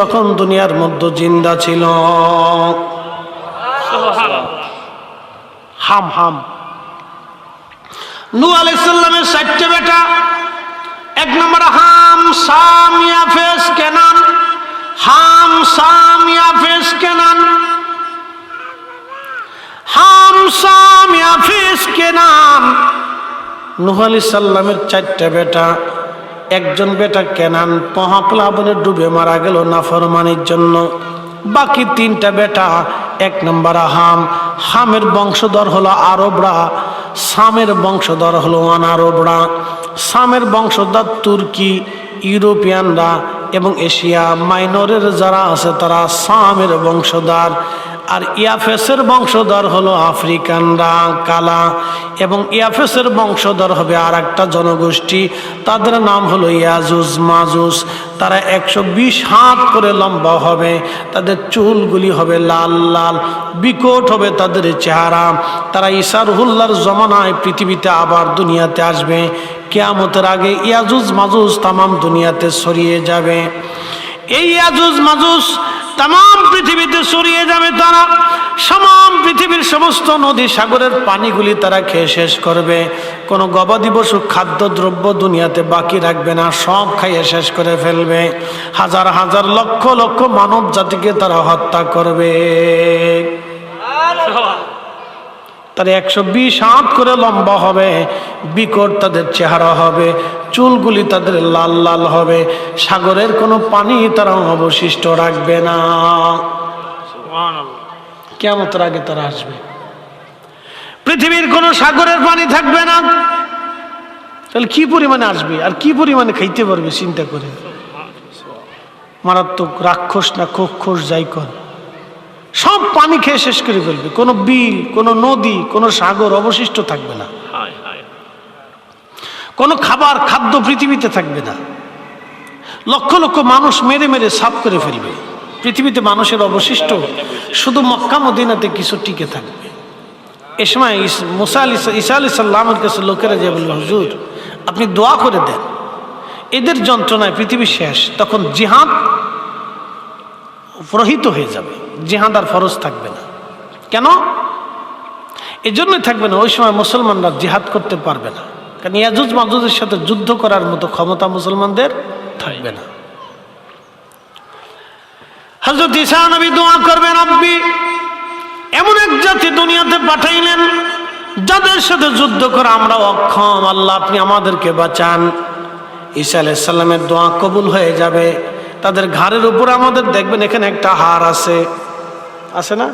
তখন দুনিয়ার মধ্যে জিন্দা ছিল। হাম হাম। নু আলাইসাল্লামের চারটে বেটা, এক নম্বর হাম, সাম ইয়াফেস কেনান। হাম, সাম ইয়াফেস কেনান। হাম, সাম ইয়াফেস কেনান। নুহ আলি সাল্লামের চারটে বেটা একজন বেটা কেনান মহাপ্লাবনে ডুবে মারা গেল নাফরমানির জন্য। বাকি তিনটা বেটা, এক নম্বর হাম হামের বংশধর হলো আরবরা, সামের বংশধর হলো অনারবরা। সামের বংশধর তুর্কি, ইউরোপিয়ানরা এবং এশিয়া মাইনরের যারা আছে তারা সামের বংশধর। আর ইয়াফেসের বংশধর হলো আফ্রিকানরা কালা এবং ইয়াফেসের বংশধর হবে আর একটা জনগোষ্ঠী। তাদের নাম হলো ইয়াজুজ, মাজুজ। তারা একশো বিশ হাত করে লম্বা হবে, তাদের চুলগুলি হবে লাল লাল। বিকট হবে তাদের চেহারা। তারা ইসারহুল্লার জমানায় পৃথিবীতে আবার দুনিয়াতে আসবে। কেয়ামতের আগে ইয়াজুজ, মাজুজ তামাম দুনিয়াতে ছড়িয়ে যাবে। এই ইয়াজুজ মাজুজ তাম পৃথিবীতে ছড়িয়ে যাবে তারা। সমাম পৃথিবীর সমস্ত নদী সাগরের পানিগুলি তারা খেয়ে শেষ করবে। কোনো গবাদি পশু খাদ্যদ্রব্য দুনিয়াতে বাকি রাখবে না, সব খাইয়ে শেষ করে ফেলবে। হাজার হাজার লক্ষ লক্ষ মানব জাতিকে তারা হত্যা করবে। তারা একশো বিশ হাত করে লম্বা হবে বিকট তাদের চেহারা হবে চুলগুলি তাদের লাল লাল হবে সাগরের কোনো পানি তারা অবশিষ্ট রাখবে না। কেমন আগে তারা আসবে। পৃথিবীর কোনো সাগরের পানি থাকবে না। তাহলে কি পরিমাণে আসবে? আর কি পরিমাণে খাইতে পারবে চিন্তা করে। মারাত্মক রাক্ষস না খোক্ষস যাই কর। সব পানি খেয়ে শেষ করে ফেলবে। কোনো বিল কোনো নদী কোনো সাগর অবশিষ্ট থাকবে না। কোনো খাবার খাদ্য পৃথিবীতে থাকবে না। লক্ষ লক্ষ মানুষ মেরে মেরে সাফ করে ফেলবে। পৃথিবীতে মানুষের অবশিষ্ট শুধু মক্কা মদিনাতে কিছু টিকে থাকবে। এ সময় ইস- মুসা আলি ঈসা আলি সাল্লামের কাছে লোকেরা যে বলল হুজুর আপনি দোয়া করে দেন। এদের যন্ত্রণায় পৃথিবী শেষ। তখন জিহাদ প্রহিত হয়ে যাবে। জিহাদ আর ফরজ থাকবে না। কেন? এই জন্যই থাকবে না, ওই সময় মুসলমানরা জিহাদ করতে পারবে না। কারণ ইয়াজুজ মাজুজের সাথে যুদ্ধ করার মতো ক্ষমতা মুসলমানদের থাকবে না। হজরত ঈসা নবী দোয়া করবেন, রব্বি, এমন এক জাতি দুনিয়াতে পাঠাইলেন, যাদের সাথে যুদ্ধ করে আমরা অক্ষম। আল্লাহ, আপনি আমাদেরকে বাঁচান। ঈসা আলাইসাল্লামের দোয়া কবুল হয়ে যাবে। তাদের ঘাড়ের উপর আমাদের দেখবেন এখানে একটা হার আছে। আছে না?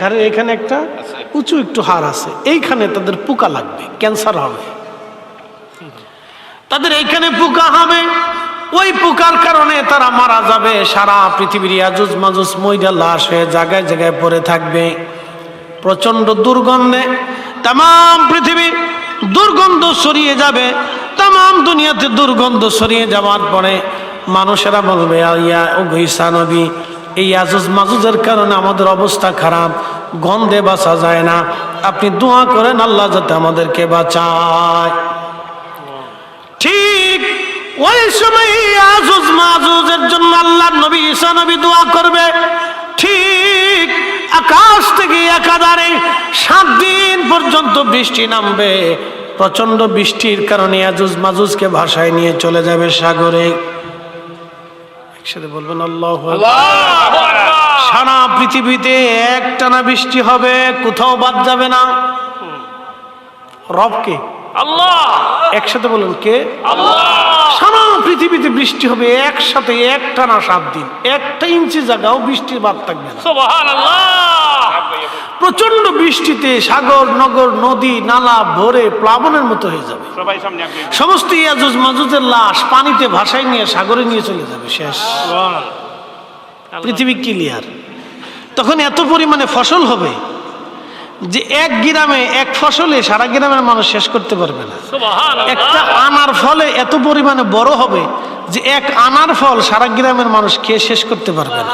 ঘাড়ের এখানে একটা উঁচু একটু হার আছে। এইখানে তাদের পোকা লাগবে ক্যান্সার হবে। তাদের এইখানে পোকা হবে। ওই পোকার কারণে তারা মারা যাবে। সারা পৃথিবীর ইয়াজুজ মাজুজ মইরা লাশ হয়ে জায়গায় জায়গায় পড়ে থাকবে। প্রচণ্ড দুর্গন্ধে তাম পৃথিবী দুর্গন্ধ ছড়িয়ে যাবে। তাম দুনিয়াতে দুর্গন্ধ সরিয়ে যাওয়ার পরে মানুষেরা বলবে "আ ইয়া ও ঈসা নবী এই আজুজ মাজুজের কারণে আমাদের অবস্থা খারাপ, গন্ধে বাঁচা যায় না। আপনি দোয়া করেন, আল্লাহ যাতে আমাদেরকে বাঁচায়। ঠিক ওই সময় আজুজ মাজুজের জন্য আল্লাহ নবী ঈসা নবী দোয়া করবে। ঠিক আকাশ থেকে একাধারে সাত দিন পর্যন্ত বৃষ্টি নামবে। প্রচণ্ড বৃষ্টির কারণে আজুজ মাজুজকে ভাষায় নিয়ে চলে যাবে সাগরে। একসাথে বলবেন আল্লাহ সারা পৃথিবীতে একটানা বৃষ্টি হবে কোথাও বাদ যাবে না। রবকে আল্লাহ। একসাথে বলুন কে? আল্লাহ। সারা পৃথিবীতে বৃষ্টি হবে একসাথে একটানা সাত দিন। একটা ইঞ্চি জায়গাও বৃষ্টির বাদ থাকবে না। প্রচণ্ড বৃষ্টিতে সাগর নগর নদী নালা ভরে প্লাবনের মতো হয়ে যাবে। সমস্ত ইয়াজুজ মাজুজের লাশ পানিতে ভাসায় নিয়ে সাগরে নিয়ে চলে যাবে শেষ। পৃথিবী ক্লিয়ার। তখন এত পরিমাণে ফসল হবে যে এক গ্রামে এক ফসলে সারা গ্রামের মানুষ শেষ করতে পারবে না। একটা আনার ফলে এত পরিমাণে বড় হবে যে এক আনার ফল সারা গ্রামের মানুষ খেয়ে শেষ করতে পারবে না।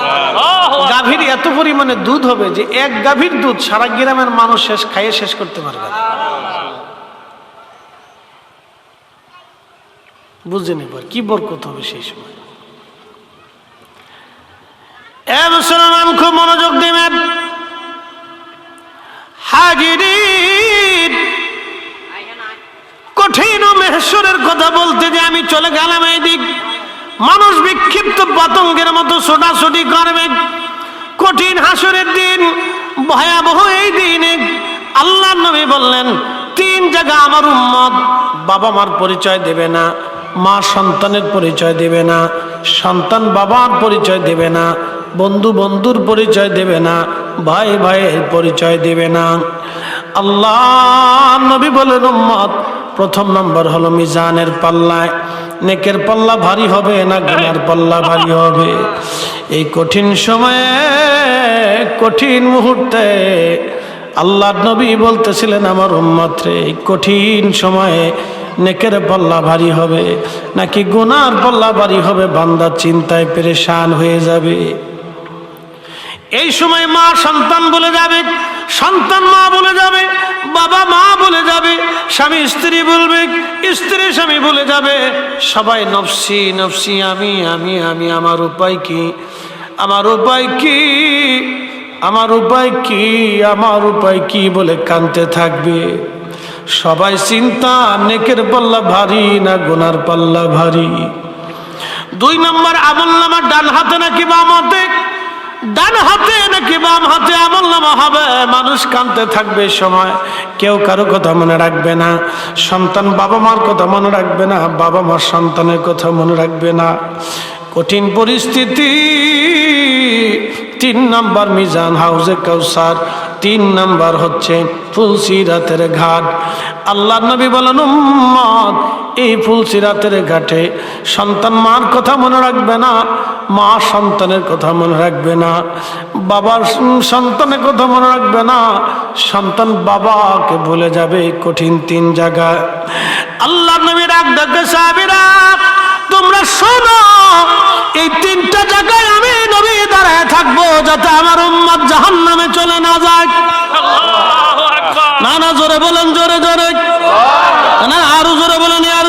গাভীর এত পরিমাণে দুধ হবে যে এক গাভীর দুধ সারা গ্রামের মানুষ শেষ খাইয়ে শেষ করতে পারবে না। বুঝে নেবার কি বরকত হবে সেই সময়। এ মুসলমান খুব মনোযোগ দিবেন। হাজির কঠিন মেহেশ্বরের কথা বলতে যে আমি চলে গেলাম এই দিক মানুষ বিক্ষিপ্ত পতঙ্গের মতো ছোটাছুটি করবে। কঠিন হাসরের দিন, ভয়াবহ এই দিনে। আল্লাহ নবী বললেন, তিন জায়গা আমার উম্মত, বাবা মার পরিচয় দেবে না, মা সন্তানের পরিচয় দেবে না, সন্তান বাবার পরিচয় দেবে না বন্ধু বন্ধুর পরিচয় দেবে না, ভাই ভাইয়ের পরিচয় দেবে না। আল্লাহ নবী বলেন, উম্মত, প্রথম নম্বর হলো মিজানের পাল্লায়। নেকের পাল্লা ভারী হবে না গুনার পাল্লা ভারী হবে? এই কঠিন সময়ে, কঠিন মুহূর্তে আল্লাহ নবী বলতেছিলেন, আমার উম্মত রে, এই কঠিন সময়ে নেকের পাল্লা ভারী হবে, নাকি গুনার পাল্লা ভারী হবে? বান্দা চিন্তায় পেরেশান হয়ে যাবে। এই সময় মা সন্তান বলে যাবে, সন্তান মা বলে যাবে, বাবা মা বলে যাবে, স্বামী স্ত্রী বলবে, স্ত্রী স্বামী বলে যাবে, সবাই নফসি নফসি, আমি আমি আমি, আমার উপায় কি? আমার উপায় কি? আমার উপায় কি? আমার উপায় কি বলে কানতে থাকবে? সবাই চিন্তা, নেকের পাল্লা ভারী না গোনার পাল্লা ভারী? দুই নম্বর আমল নামার ডান হাতে নাকি বাম হাতে? ডান হাতে নাকি বাম হাতে আমল নামা হবে? মানুষ কানতে থাকবে সময়। কেউ কারও কথা মনে রাখবে না। সন্তান বাবা মার কথা মনে রাখবে না। বাবা মার সন্তানের কথা মনে রাখবে না। কঠিন পরিস্থিতি, তিন নাম্বার মিজান হাউজে কাউসার। তিন নাম্বার হচ্ছে ফুলসিরাতের ঘাট। আল্লাহ নবী বলেন, উম্মত, এই ফুলসিরাতের ঘাটে সন্তান মার কথা মনে রাখবে না, মা সন্তানের কথা মনে রাখবে না, বাবার সন্তানের কথা মনে রাখবে না, সন্তান বাবাকে ভুলে যাবে কঠিন তিন জায়গায়। আল্লাহ নবী ডাক ডাকে সাহাবিরা তোমরা শোনো এই তিনটা জায়গায় আমি নবী দাঁড়ায় থাকব যাতে আমার উম্মত জাহান নামে চলে না যায়। না না জোরে বলেন জোরে জোরে। না আরও জোরে বলেন আর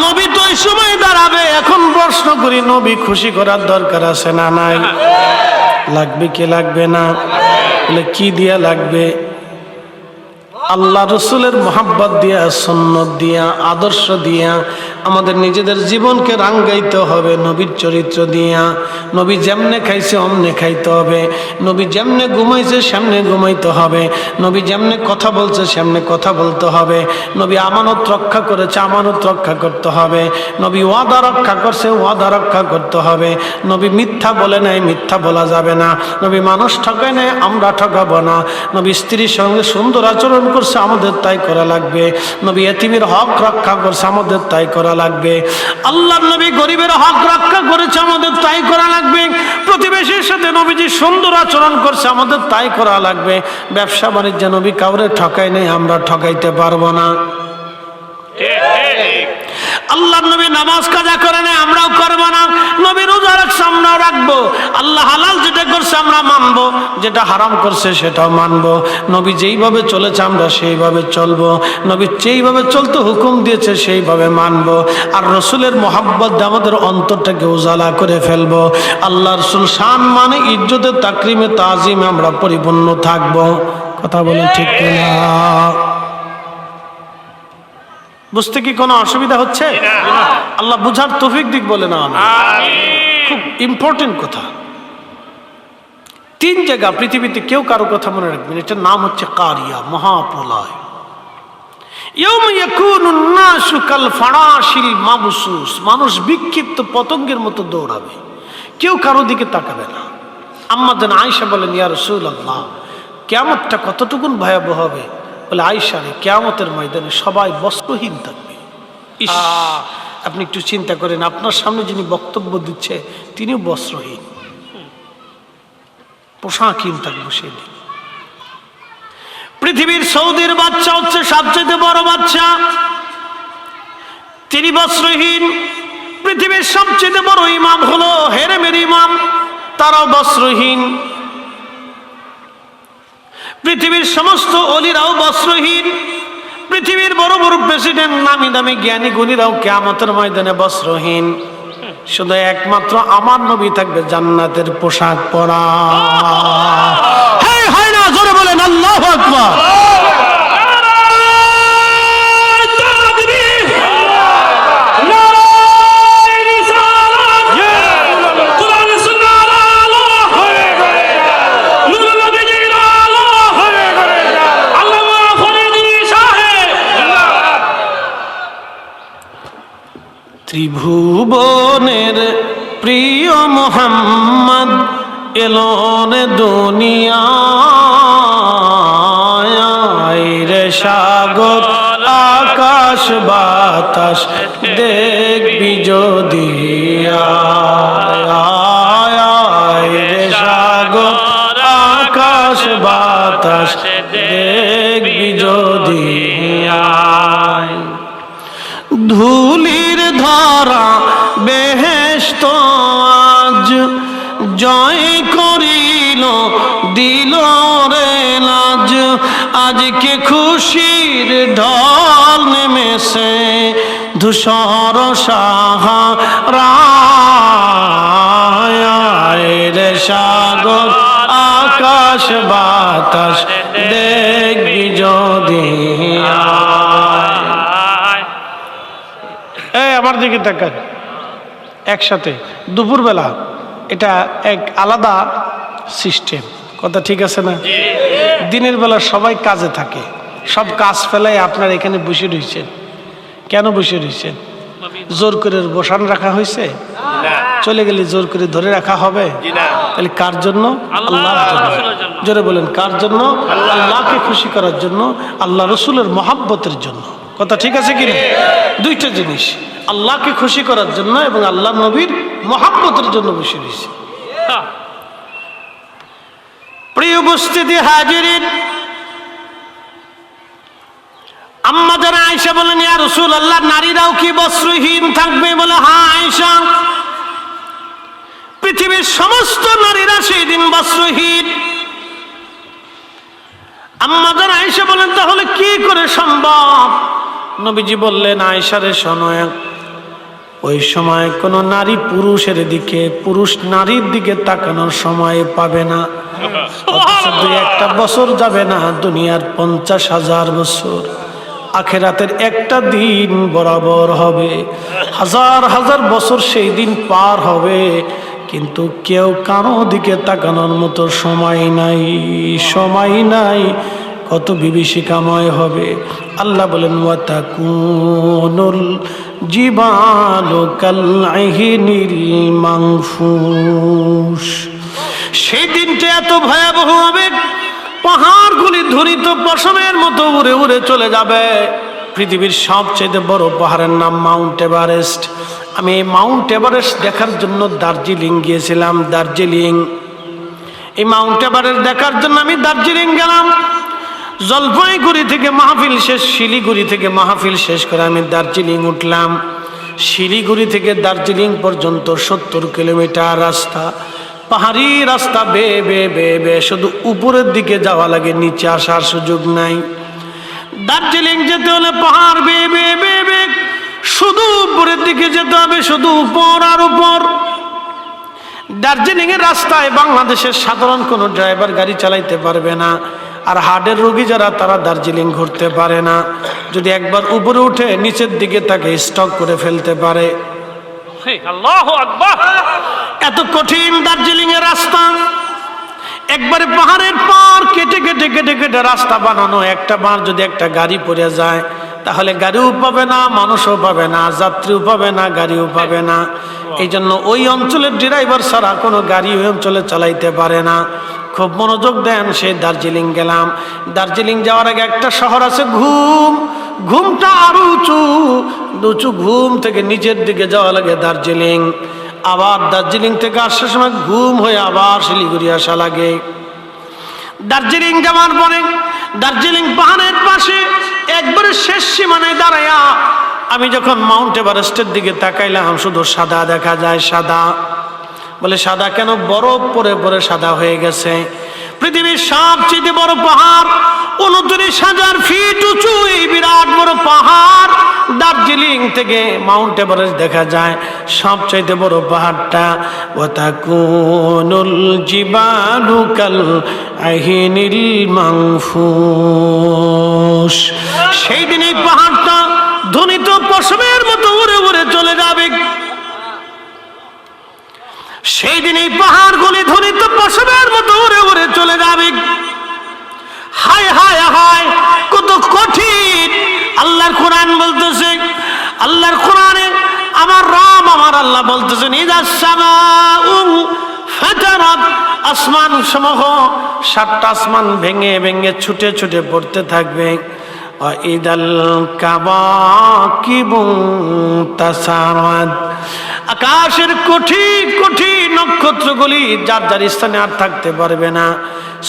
নবী তো এই সময় দাঁড়াবে এখন প্রশ্ন করি নবী খুশি করার দরকার আছে না নাই? লাগবে কি লাগবে না? বলে কি দিয়া লাগবে? আল্লাহ রসুলের মোহাব্বত দিয়া সন্ন্যত দিয়া, আদর্শ দিয়া আমাদের নিজেদের জীবনকে রাঙ্গাইতে হবে, নবীর চরিত্র দিয়া। নবী যেমনে খাইছে, অমনে খাইতে হবে। নবী যেমনে ঘুমাইছে, সামনে ঘুমাইতে হবে। নবী যেমনে কথা বলছে, সামনে কথা বলতে হবে। নবী আমানত রক্ষা করেছে, আমানত রক্ষা করতে হবে। নবী ওয়াদা রক্ষা করছে, ওয়াদা রক্ষা করতে হবে। নবী মিথ্যা বলে নাই, মিথ্যা বলা যাবে না। নবী মানুষ ঠকায় নাই, আমরা ঠকাবো না। নবী স্ত্রীর সঙ্গে সুন্দর আচরণ করছে আমাদের তাই করা লাগবে। নবী এতিমের হক রক্ষা করছে আমাদের তাই করা লাগবে। আল্লাহ নবী গরিবের হক রক্ষা করেছে আমাদের তাই করা লাগবে। প্রতিবেশীর সাথে নবীজি সুন্দর আচরণ করছে আমাদের তাই করা লাগবে। ব্যবসা বাণিজ্য নবী কাউরে ঠকাই নেই আমরা ঠকাইতে পারব না। আল্লাহ নবী নামাজ কাজা করে না আমরাও করব না। রাখছে রাখব। আল্লাহ হালাল যেটা করছে আমরা মানবো যেটা হারাম করছে সেটাও মানবো। নবী যেইভাবে চলেছে আমরা সেইভাবে চলবো। নবী যেইভাবে চলতে হুকুম দিয়েছে সেইভাবে মানবো। আর রসুলের মোহাব্বত আমাদের অন্তরটাকে উজালা করে ফেলব। আল্লাহ রসুল শান মানে ইজ্জতে তাকরিমে তাজিমে আমরা পরিপূর্ণ থাকব। কথা বলে ঠিক না বুঝতে কি কোনো অসুবিধা হচ্ছে? আল্লাহ বুঝার তৌফিক দিক বলে না। খুব ইম্পর্টেন্ট কথা। তিন জায়গা পৃথিবীতে কেউ কারও কথা মনে রাখবেন এটার নাম হচ্ছে কারিয়া, মহাপ্রলয়। মানুষ বিক্ষিপ্ত পতঙ্গের মতো দৌড়াবে, কেউ কারও দিকে তাকাবে না। আম্মাদান আয়েশা বলেন, ইয়া রাসূলুল্লাহ, কেয়ামতটা কতটুকুন ভয়াবহ হবে? বলে, আয়েশা রে, কেয়ামতের ময়দানে সবাই বস্ত্রহীন থাকবে। ইস আপনি একটু চিন্তা করেন, আপনার সামনে যিনি বক্তব্য দিচ্ছে, তিনিও বস্ত্রহীন। পোশাকহীন থাকব সেদিন। পৃথিবীর সৌদির বাচ্চা হচ্ছে সবচেয়ে বড় বাচ্চা। তিনি বস্ত্রহীন। পৃথিবীর সবচেয়ে বড় ইমাম হলো হেরেমের ইমাম, তারাও বস্ত্রহীন। পৃথিবীর সমস্ত অলিরাও বস্ত্রহীন। পৃথিবীর বড় বড় প্রেসিডেন্ট নামি দামি জ্ঞানী গুণীরাও কেয়ামতের ময়দানে বস্ত্রহীন। শুধু একমাত্র আমার নবী থাকবে জান্নাতের পোশাক পরা। হ্যাঁ না জোরে বলেন আল্লাহ আকবার। ত্রিভুবনের প্রিয় মোহাম্মদ এলন দুনিয়ায়। রে সাগর আকাশ বাতাস দেখবি জয় করিল, দিল রে লাজ। আজকে খুশির ঢল নেমেছে, ধূসর সাহারায় রে সাগর, আকাশ বাতাস দেখবি যদি। আমার দিকে তাকান। একসাথে, দুপুরবেলা। এটা এক আলাদা সিস্টেম। কথা ঠিক আছে না? দিনের বেলা সবাই কাজে থাকে। সব কাজ ফেলাই আপনার এখানে বসে রয়েছেন কেন বসে রয়েছেন জোর করে বসান রাখা হয়েছে? চলে গেলে জোর করে ধরে রাখা হবে? তাহলে কার জন্য? আল্লাহর জন্য। জোরে বলেন কার জন্য? আল্লাহকে খুশি করার জন্য আল্লাহ রসুলের মহাব্বতের জন্য। কথা ঠিক আছে কি দুইটা জিনিস। আল্লাহকে খুশি করার জন্য এবং আল্লাহ নবীর মহাব্বতের জন্য বসে রয়েছে। প্রিয় উপস্থিতি হাজিরিন, আম্মা যারা আয়সা বলেন, ইয়া রসুল আল্লাহ নারীরাও কি বস্ত্রহীন থাকবে? বলে হ্যাঁ আয়সা পৃথিবীর সমস্ত নারীরা সেই দিন বস্ত্রহীন। আম্মা যারা আয়সা বলেন, তাহলে কি করে সম্ভব? নবীজি বললেন আয়সারে শোনয় ওই সময় কোনো নারী পুরুষের দিকে, পুরুষ নারীর দিকে তাকানোর সময় পাবে না। একটা বছর যাবে না, দুনিয়ার পঞ্চাশ হাজার বছর। আখেরাতের একটা দিন বরাবর হবে। হাজার হাজার বছর সেই দিন পার হবে। কিন্তু কেউ কারও দিকে তাকানোর মতো সময় নাই সময় নাই। কত বিভীষিকাময় হবে। আল্লাহ বলেন, ওয়াতাকুনুল জীবালু কাল্লাহিনিল মাংফুস সেই দিনটা এত ভয়াবহ হবে, পাহাড়গুলি ধরিত পশমের মতো উড়ে উড়ে চলে যাবে। পৃথিবীর সবচেয়ে বড় পাহাড়ের নাম মাউন্ট এভারেস্ট। আমি মাউন্ট এভারেস্ট দেখার জন্য দার্জিলিং গিয়েছিলাম, দার্জিলিং। এই মাউন্ট এভারেস্ট দেখার জন্য আমি দার্জিলিং গেলাম। জলপাইগুড়ি থেকে মাহফিল শেষ, শিলিগুড়ি থেকে মাহফিল শেষ করে আমি দার্জিলিং উঠলাম। শিলিগুড়ি থেকে দার্জিলিং পর্যন্ত সত্তর কিলোমিটার রাস্তা। পাহাড়ি রাস্তা বে বে বে বে, শুধু উপরের দিকে যাওয়া লাগে, নিচে আসার সুযোগ নাই। দার্জিলিং যেতে হলে পাহাড় বে বে বে বে শুধু উপরের দিকে যেতে হবে শুধু উপর আর উপর। দার্জিলিং এর রাস্তায় বাংলাদেশের সাধারণ কোনো ড্রাইভার গাড়ি চালাইতে পারবে না আর হার্টের রোগী যারা তারা দার্জিলিং ঘুরতে পারে না। যদি একবার উপরে উঠে নিচের দিকে তাকে স্টক করে ফেলতে পারে। এত কঠিন দার্জিলিং এর রাস্তা। একবারে পাহাড়ের পার কেটে কেটে কেটে কেটে রাস্তা বানানো একটা বার যদি একটা গাড়ি পড়ে যায় তাহলে গাড়িও পাবে না, মানুষও পাবে না, যাত্রীও পাবে না, গাড়িও পাবে না। এই জন্য ওই অঞ্চলের ড্রাইভার ছাড়া কোনো গাড়ি ওই অঞ্চলে চালাইতে পারে না। খুব মনোযোগ দেন, সেই দার্জিলিং গেলাম। দার্জিলিং যাওয়ার আগে একটা শহর আছে, ঘুম। ঘুমটা আরও উঁচু। উঁচু ঘুম থেকে নিচের দিকে যাওয়া লাগে দার্জিলিং। আবার দার্জিলিং থেকে আসার সময় ঘুম হয়ে আবার শিলিগুড়ি আসা লাগে। দার্জিলিং যাওয়ার পরে দার্জিলিং পাহাড়ের পাশে একবারে শেষ সীমানায় দাঁড়াইয়া আমি যখন মাউন্ট এভারেস্টের দিকে তাকাইলাম, শুধু সাদা দেখা যায়, সাদা। বলে, সাদা কেন? বরফ পরে পরে সাদা হয়ে গেছে। পৃথিবীর সবচেয়ে বড় পাহাড়, উনত্রিশ হাজার ফিট উঁচু, এই বিরাট বড় পাহাড়। দার্জিলিং থেকে মাউন্ট এভারেস্ট দেখা যায়, সবচাইতে বড় পাহাড়টা ওতাকুনুল জিবালু কাল আহিনিল সেই দিন এই পাহাড়টা ধ্বনিত পশমের মতো উড়ে উড়ে চলে যাবে। সেই দিন এই পাহাড়গুলি ধ্বনিত পশমের মতো উড়ে উড়ে চলে যাবে। হায় হায় হায়, কত কঠিন। আল্লাহর কোরআন বলতেছে, আল্লাহর কোরআনে আমার রাম আমার আল্লাহ বলতেছেন আসমান সমূহ সাতটা আসমান ভেঙে ভেঙে ছুটে ছুটে পড়তে থাকবে। ইদাল কাবাকিবুন তাসারাত আকাশের কোটি কোটি নক্ষত্রগুলি যার যার স্থানে আর থাকতে পারবে না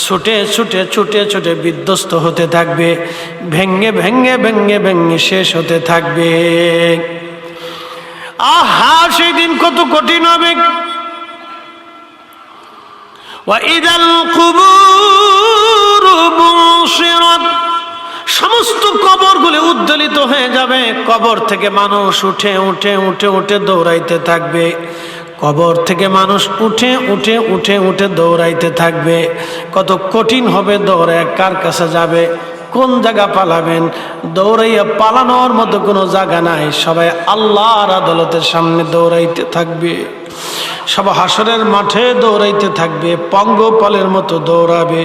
ছুটে ছুটে ছুটে ছুটে বিধ্বস্ত হতে থাকবে ভেঙ্গে ভেঙ্গে ভেঙ্গে ভেঙ্গে শেষ হতে থাকবে আহা সেই দিন কত কঠিন হবে وإذا القبور হয়ে যাবে। কবর থেকে মানুষ উঠে উঠে উঠে উঠে দৌড়াইতে থাকবে। কবর থেকে মানুষ উঠে উঠে উঠে উঠে দৌড়াইতে থাকবে। কত কঠিন হবে দৌড়ায়, কার কাছে যাবে? কোন জায়গা পালাবেন? দৌড়াইয়া পালানোর মতো কোনো জায়গা নাই। সবাই আল্লাহর আদালতের সামনে দৌড়াইতে থাকবে। সব হাসরের মাঠে দৌড়াইতে থাকবে পঙ্গপালের মতো দৌড়াবে।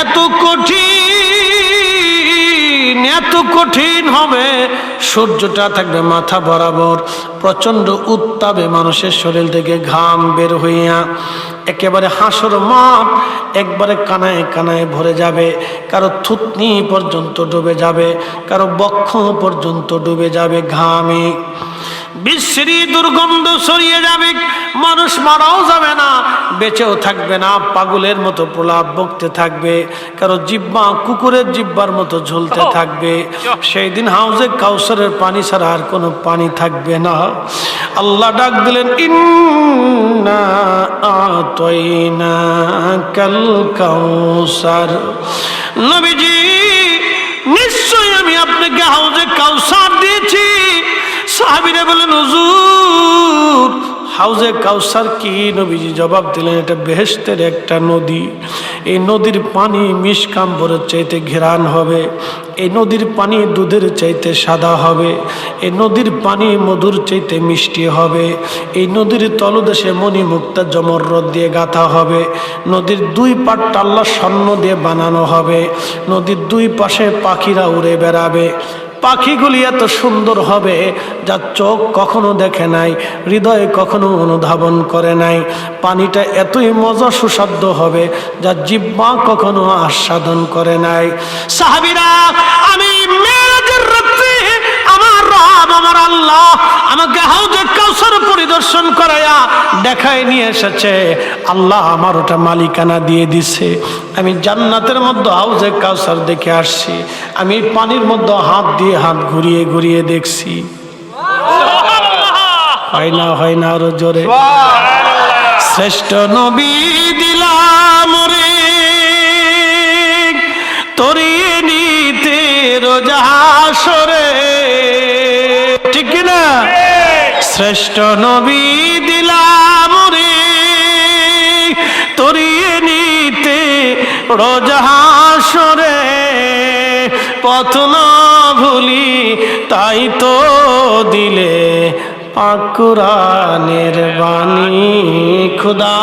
এত কঠিন এত কঠিন হবে, সূর্যটা থাকবে মাথা বরাবর, প্রচণ্ড উত্তাপে মানুষের শরীর থেকে ঘাম বের হইয়া একেবারে হাসর মাপ একবারে কানায় কানায় ভরে যাবে, কারও থুতনি পর্যন্ত ডুবে যাবে, কারও বক্ষ পর্যন্ত ডুবে যাবে ঘামে। বিশ্রী দুর্গন্ধ সরিয়ে যাবে। মানুষ মারাও যাবে না বেঁচেও থাকবে না পাগলের মতো প্রলাপ বকতে থাকবে কারও জিব্বা কুকুরের জিব্বার মতো ঝুলতে থাকবে। সেই দিন হাউজে কাউসারের পানি ছাড়া আর কোনো পানি থাকবে না। আল্লাহ ডাক দিলেন ইন্না আতয়না কাল কাউসার। নবীজি নিশ্চয়ই আমি আপনাকে হাউজে কাউসার দিয়েছি। সাহাবিরা বলেন হুজুর, হাউজে কাউসার কি? নবীজি জবাব দিলেন, এটা বেহেস্তের একটা নদী। এই নদীর পানি মিসকাম্বরের চাইতে ঘেরান হবে। এই নদীর পানি দুধের চাইতে সাদা হবে। এই নদীর পানি মধুর চাইতে মিষ্টি হবে। এই নদীর তলদেশে মণিমুক্তা জমররদ দিয়ে গাঁথা হবে। নদীর দুই পাটটা আল্লাহ স্বর্ণ দিয়ে বানানো হবে। নদীর দুই পাশে পাখিরা উড়ে বেড়াবে। পাখিগুলি এত সুন্দর হবে যা চোখ কখনো দেখে নাই, হৃদয়ে কখনো অনুধাবন করে নাই। পানিটা এতই মজা সুস্বাদ্য হবে যা জিব্বা কখনো আস্বাদন করে নাই। সাহাবিরা, আমি রব আমার আল্লাহ। আমাকে হাউজে কাউসার পরিদর্শন করায়া দেখায় নিয়ে এসেছে। আল্লাহ আমার ওটা মালিকানা দিয়ে দিছে। আমি জান্নাতের মধ্যে হাউজে কাউসার দেখে আসছি। আমি পানির মধ্যে হাত দিয়ে হাত ঘুরিয়ে ঘুরিয়ে দেখছি। হয় না হয় না আরও জোরে। শ্রেষ্ঠ নবী দিলাম রে। তরিয়ে নিতে রোজাসরে ঠিক না শ্রেষ্ঠ নবী দিলাম রে, তরিয়ে নিতে রোজাসরে পথ না ভুলি তাই তো দিলে পাকুরানের বাণী। খুদা,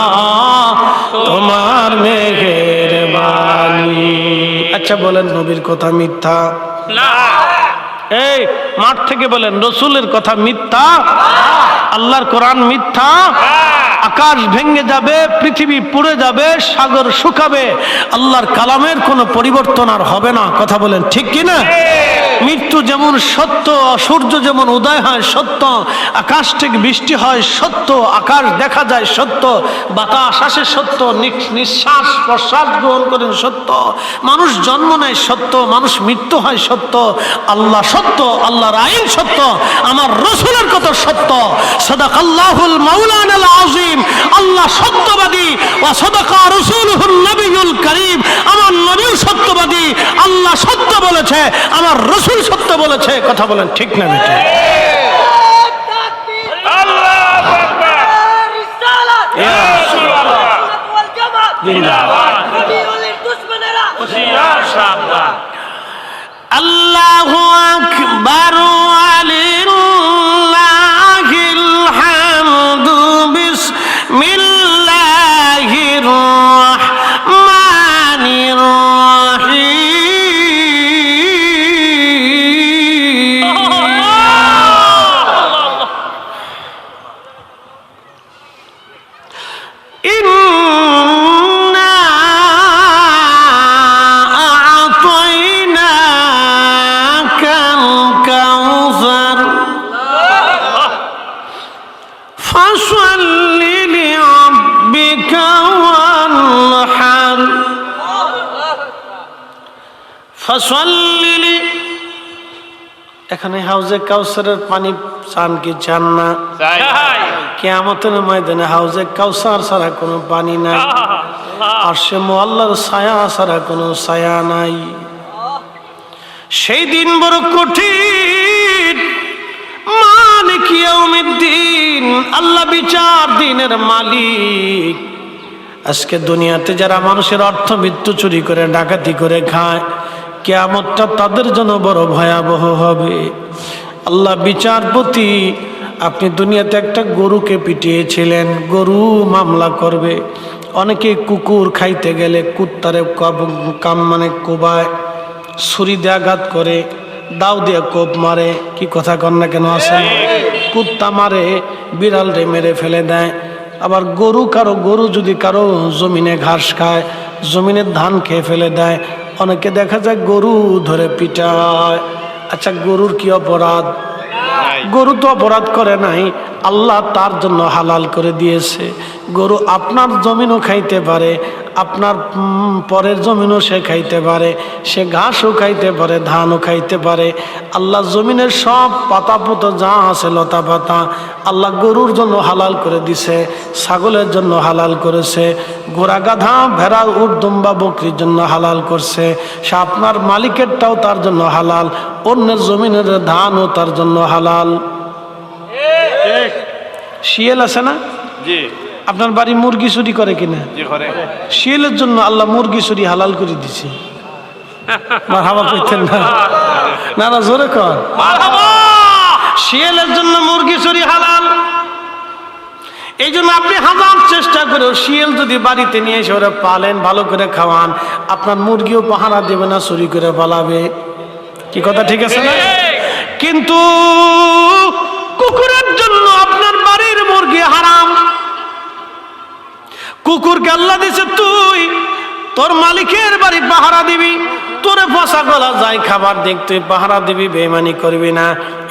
তোমার মেঘের বাণী। আচ্ছা বলেন নবীর কথা মিথ্যা? না। এই মাঠ থেকে বলেন রসুলের কথা মিথ্যা আল্লাহর কোরআন মিথ্যা আকাশ ভেঙে যাবে পৃথিবী পুড়ে যাবে সাগর শুকাবে আল্লাহর কালামের কোনো পরিবর্তন আর হবে না। কথা বলেন ঠিক কি না মৃত্যু যেমন সত্য সূর্য যেমন উদয় হয় সত্য, আকাশ থেকে বৃষ্টি হয় সত্য, আকাশ দেখা যায় সত্য, বাতাস আসে সত্য নিঃশ্বাস প্রশ্বাস গ্রহণ করেন সত্য। মানুষ জন্ম নেয় সত্য, মানুষ মৃত্যু হয় সত্য। আল্লাহ সত্য, আল্লাহর আইন সত্য, আমার রসুলের কত সত্য। সদাক আল্লাহুল মাউলান আজিম আল্লাহ সত্যবাদী। ও সদাকা রসুলহুল নবীল করিম, আমার নবীও সত্যবাদী। আল্লাহ সত্য বলেছে, আমার রসুল সত্য বলেছে কথা বলেন ঠিক না বেটি? আল্লাহ আকবার। কাউসারের পানি চান কি চান না? কেয়ামতের ময়দানে হাউজে কাউসার ছাড়া কোনো পানি নাই। আর সে মোয়াল্লার ছায়া ছাড়া কোনো ছায়া নাই। সেই দিন বড় কঠিন। মানে মালিক দিন আল্লাহ বিচার দিনের মালিক। আজকে দুনিয়াতে যারা মানুষের অর্থ মৃত্যু চুরি করে ডাকাতি করে খায় কেয়ামতটা তাদের জন্য বড় ভয়াবহ হবে। আল্লাহ বিচারপতি, আপনি দুনিয়াতে একটা গরুকে পিটিয়েছিলেন, গরু মামলা করবে। অনেকে কুকুর খাইতে গেলে কুত্তারে কাম মানে কোবায়, ছুরি দিয়ে আঘাত করে, দাও দিয়ে কোপ মারে, কি কথা কন না কেন আসে কুত্তা মারে বিড়াল রে মেরে ফেলে দেয়। আবার গরু কারও, গরু যদি কারও জমিনে ঘাস খায় জমিনের ধান খেয়ে ফেলে দেয়, অনেকে দেখা যায় গরু ধরে পিটায়। আচ্ছা গরুর কি অপরাধ? গরু তো অপরাধ করে নাই, আল্লাহ তার জন্য হালাল করে দিয়েছে। গরু আপনার জমিনও খাইতে পারে আপনার পরের জমিনও সে খাইতে পারে সে ঘাসও খাইতে পারে ধানও খাইতে পারে। আল্লাহ জমিনের সব পাতা পতো যা আছে লতা পাতা আল্লাহ গরুর জন্য হালাল করে দিছে ছাগলের জন্য হালাল করেছে গোড়া গাধা ভেড়া উর্দুম্বা বকরির জন্য হালাল করছে সে আপনার মালিকেরটাও তার জন্য হালাল অন্যের জমিনের ধানও তার জন্য হালাল। শিয়াল আছে না? জি। আপনার বাড়ি মুরগি চুরি করে কিনা? শিয়ালের জন্য আল্লাহ মুরগি চুরি হালাল করে দিছে। আমার হাওয়া না। না না জোরে কর শিয়ালের জন্য মুরগি চুরি হালাল। এই জন্য আপনি হাজার চেষ্টা করেও শিয়াল যদি বাড়িতে নিয়ে এসে ওরা পালেন ভালো করে খাওয়ান আপনার মুরগিও পাহারা দেবে না চুরি করে পালাবে। কি কথা ঠিক আছে না? কিন্তু কুকুরের জন্য আপনার বাড়ির মুরগি হারাম। কুকুরকে আল্লাহ দিছে তুই, তোর মালিকের বাড়ি পাহারা দিবি, তোরে ফসা গলা যায় খাবার দেখ তুই পাহারা দিবি বেমানি করবি না।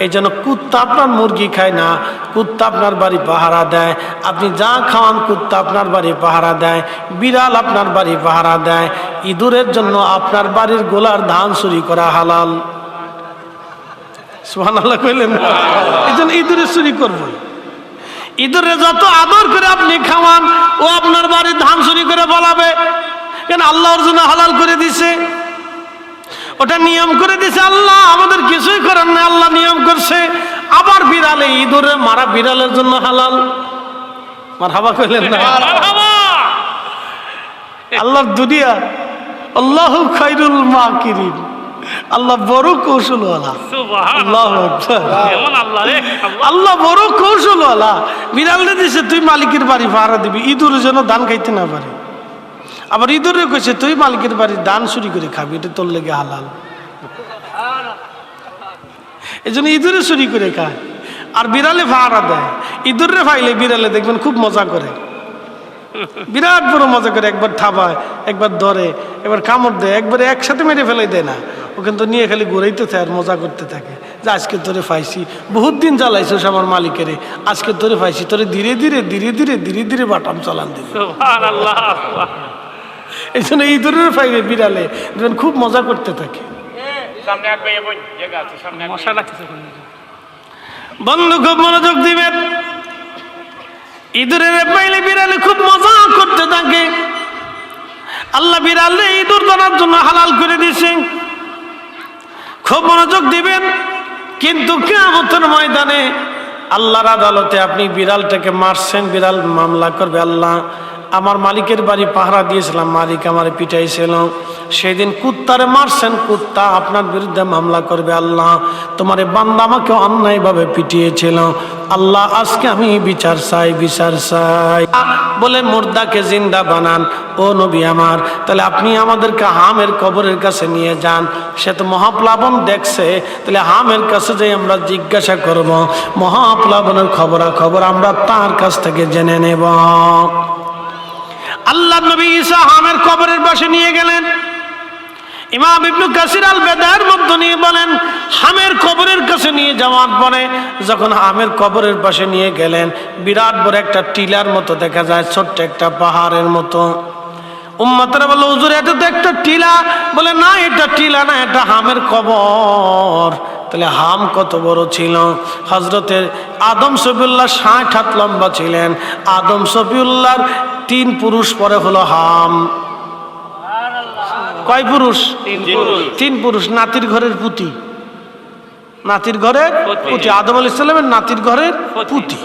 এই জন্য কুত্তা আপনার মুরগি খায় না, কুত্তা আপনার বাড়ি পাহারা দেয়। আপনি যা খাওয়ান কুত্তা আপনার বাড়ি পাহারা দেয়, বিড়াল আপনার বাড়ি পাহারা দেয়। ইঁদুরের জন্য আপনার বাড়ির গোলার ধান চুরি করা হালাল। সুহান আল্লাহ কইলেন এই জন্য ইঁদুরের চুরি করব ইঁদুরে যত আদর করে আপনি খাওয়ান ও আপনার বাড়ির ধান চুরি করে বলাবে কেন আল্লাহর জন্য হালাল করে দিছে? ওটা নিয়ম করে দিছে আল্লাহ আমাদের কিছুই করার না আল্লাহ নিয়ম করছে। আবার বিড়ালে ইঁদুরে মারা বিড়ালের জন্য হালাল। মার হাবা কইলেন না? আল্লাহর দুনিয়া আল্লাহ খাইরুল মা কিরিম আল্লাহ বড় কৌশলওয়ালা। আল্লাহ বড় কৌশলওয়ালা। বিড়ালে দিছে তুই মালিকের বাড়ি ভাড়া দিবি ইঁদুর যেন ধান খাইতে না পারে। আবার ইঁদুরে কইছে তুই মালিকের বাড়ি ধান চুরি করে খাবি এটা তোর লেগে হালাল। এই জন্য ইঁদুরে চুরি করে খায়। আর বিড়ালে ভাড়া দেয়। ইঁদুরে ফাইলে বিড়ালে দেখবেন খুব মজা করে। বিরাট বড় মজা করে একবার থাবায় একবার ধরে একবার কামড় দেয় একবারে একসাথে মেরে ফেলে দেয় না। ও কিন্তু নিয়ে খালি ঘুরাইতে থাকে আর মজা করতে থাকে। যে আজকে তোরে ফাইসি বহুত দিন জ্বালাইছিস আমার মালিকেরে আজকে তোরে ফাইসি তোরে ধীরে ধীরে ধীরে ধীরে ধীরে ধীরে বাটাম চালান দিবি। সুবহানাল্লাহ এই জন্য এই ধরনের পাইবে বিড়ালে খুব মজা করতে থাকে। বন্ধু খুব মনোযোগ দিবেন। ইঁদুরের পাইলে বিড়ালে খুব মজা করতে থাকে। আল্লাহ বিড়ালে ইঁদুর ধরার জন্য হালাল করে দিছে খুব মনোযোগ দিবেন। কিন্তু কেমতের ময়দানে আল্লাহর আদালতে আপনি বিড়ালটাকে মারছেন, বিড়াল মামলা করবে, আল্লাহ আমার মালিকের বাড়ি পাহারা দিয়েছিলাম, মালিক আমার পিটাইছিল। সেদিন কুত্তারে মারছেন কুত্তা, আপনার বিরুদ্ধে মামলা করবে আল্লাহ। তোমার বান্দা আমাকে অন্যায়ভাবে পিটিয়েছিল। আল্লাহ, আজকে আমি বিচার চাই বিচার চাই। বলে, মুর্দাকে জিন্দা বানান, ও নবী আমার। তাহলে আপনি আমাদেরকে হামের কবরের কাছে নিয়ে যান। সে তো মহাপ্লাবন দেখছে। তাহলে হামের কাছে যাই আমরা জিজ্ঞাসা করব। মহাপ্লাবনের খবরা খবর আমরা তার কাছ থেকে জেনে নেব। আল্লাহ নবী ঈসা হামের কবরের পাশে নিয়ে গেলেন। ইমাম ইবনু কাসির আল বেদার মধ্যে নিয়ে বলেন, হামের কবরের কাছে নিয়ে যাওয়ার পরে যখন হামের কবরের পাশে নিয়ে গেলেন, বিরাট বড় একটা টিলার মতো দেখা যায়, ছোট্ট একটা পাহাড়ের মতো। উম্মাতরা বলল, হুজুর, এটা তো একটা টিলা। বলে, না, এটা টিলা না, এটা হামের কবর। তাহলে হাম কত বড় ছিল? হজরতের আদম সফিউল্লাহ ষাট হাত লম্বা ছিলেন। আদম সফিউল্লাহর তিন পুরুষ পরে হলো হাম। কয় পুরুষ? তিন পুরুষ। নাতির ঘরের পুতি। নাতির ঘরের পুতি। আদম আল ইসলামের নাতির ঘরের পুতি।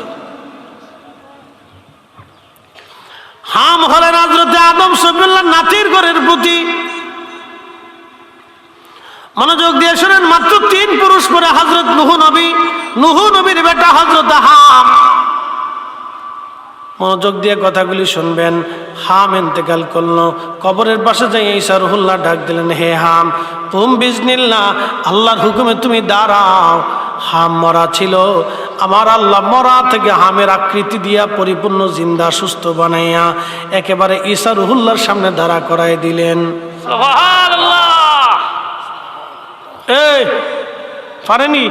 হাম হলেন হজরতে আদম সফিউল্লাহ নাতির ঘরের পুতি। মনোযোগ দিয়ে শোনেন মাত্র তিন পুরুষ পরে হজরত নুহু নবী। নুহু নবীর বেটা হজরত হাম। মনোযোগ দিয়ে কথাগুলি শুনবেন। হাম এন্তেকাল করল। কবরের পাশে যাই ঈসা রুহুল্লাহ ডাক দিলেন হে হাম তুম বিজনিল্লা আল্লাহর হুকুমে তুমি দাঁড়াও। হাম মরা ছিল। আমার আল্লাহ মরা থেকে হামের আকৃতি দিয়া পরিপূর্ণ জিন্দা সুস্থ বানাইয়া একেবারে ঈসা রুহুল্লাহর সামনে দাঁড়া করাই দিলেন। এই পারেনি?